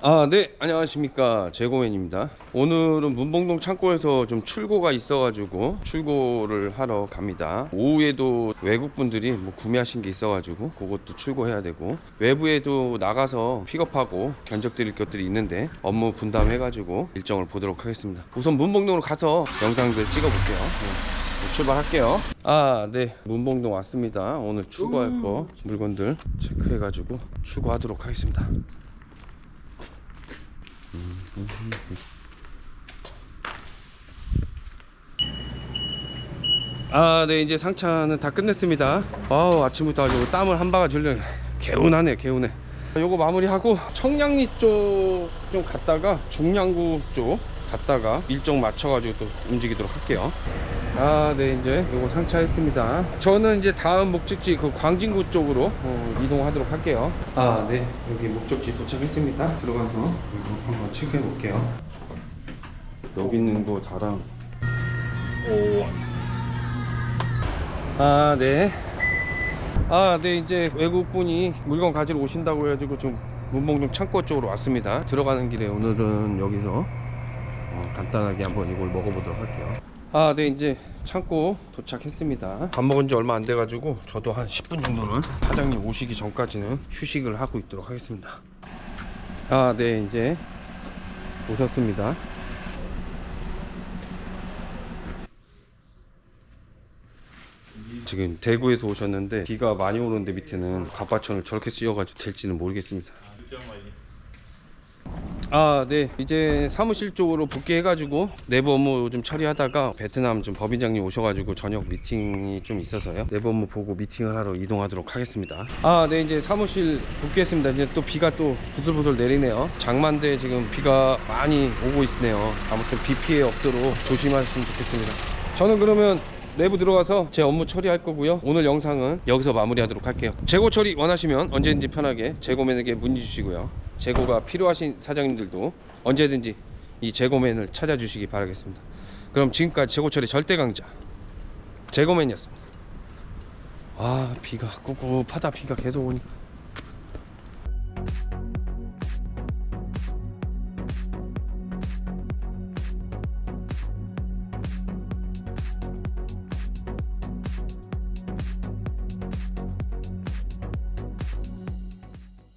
아, 네, 안녕하십니까. 재고맨입니다. 오늘은 문봉동 창고에서 좀 출고가 있어가지고 출고를 하러 갑니다. 오후에도 외국분들이 뭐 구매하신 게 있어가지고 그것도 출고해야 되고 외부에도 나가서 픽업하고 견적 드릴 것들이 있는데 업무 분담해가지고 일정을 보도록 하겠습니다. 우선 문봉동으로 가서 영상들 찍어볼게요. 네, 출발할게요. 아, 네. 문봉동 왔습니다. 오늘 출고할 거 물건들 체크해가지고 출고하도록 하겠습니다. 아, 네, 이제 상차는 다 끝냈습니다. 아우, 아침부터 아주 땀을 한 바가 줄려. 개운하네, 개운해. 요거 마무리하고 청량리 쪽 좀 갔다가 중량구 쪽 갔다가 일정 맞춰가지고 또 움직이도록 할게요. 아, 네, 이제 요거 상차했습니다. 저는 이제 다음 목적지 그 광진구 쪽으로 어, 이동하도록 할게요. 아, 네, 여기 목적지 도착했습니다. 들어가서 이거 한번 체크해 볼게요. 여기 있는 거 다랑 아, 네. 아, 네, 이제 외국분이 물건 가지러 오신다고 해가지고 좀 문봉동 창고 쪽으로 왔습니다. 들어가는 길에 오늘은 여기서 어, 간단하게 한번 이걸 먹어보도록 할게요. 아, 네, 이제 창고 도착했습니다. 밥 먹은 지 얼마 안 돼가지고 저도 한 10분 정도는 사장님 오시기 전까지는 휴식을 하고 있도록 하겠습니다. 아, 네, 이제 오셨습니다. 지금 대구에서 오셨는데 비가 많이 오는데 밑에는 갑바천을 저렇게 씌워가지고 될지는 모르겠습니다. 아, 네. 이제 사무실 쪽으로 복귀해가지고 내부 업무 좀 처리하다가 베트남 좀 법인장님 오셔가지고 저녁 미팅이 좀 있어서요. 내부 업무 보고 미팅을 하러 이동하도록 하겠습니다. 아, 네. 이제 사무실 복귀했습니다. 이제 또 비가 또 부슬부슬 내리네요. 장만대 지금 비가 많이 오고 있네요. 아무튼 비 피해 없도록 조심하시면 좋겠습니다. 저는 그러면 내부 들어가서 제 업무 처리할 거고요. 오늘 영상은 여기서 마무리하도록 할게요. 재고 처리 원하시면 언제든지 편하게 재고맨에게 문의 주시고요. 재고가 필요하신 사장님들도 언제든지 이 재고맨을 찾아주시기 바라겠습니다. 그럼 지금까지 재고 처리 절대 강자 재고맨이었습니다. 아 비가 꿉꿉하다 비가 계속 오니까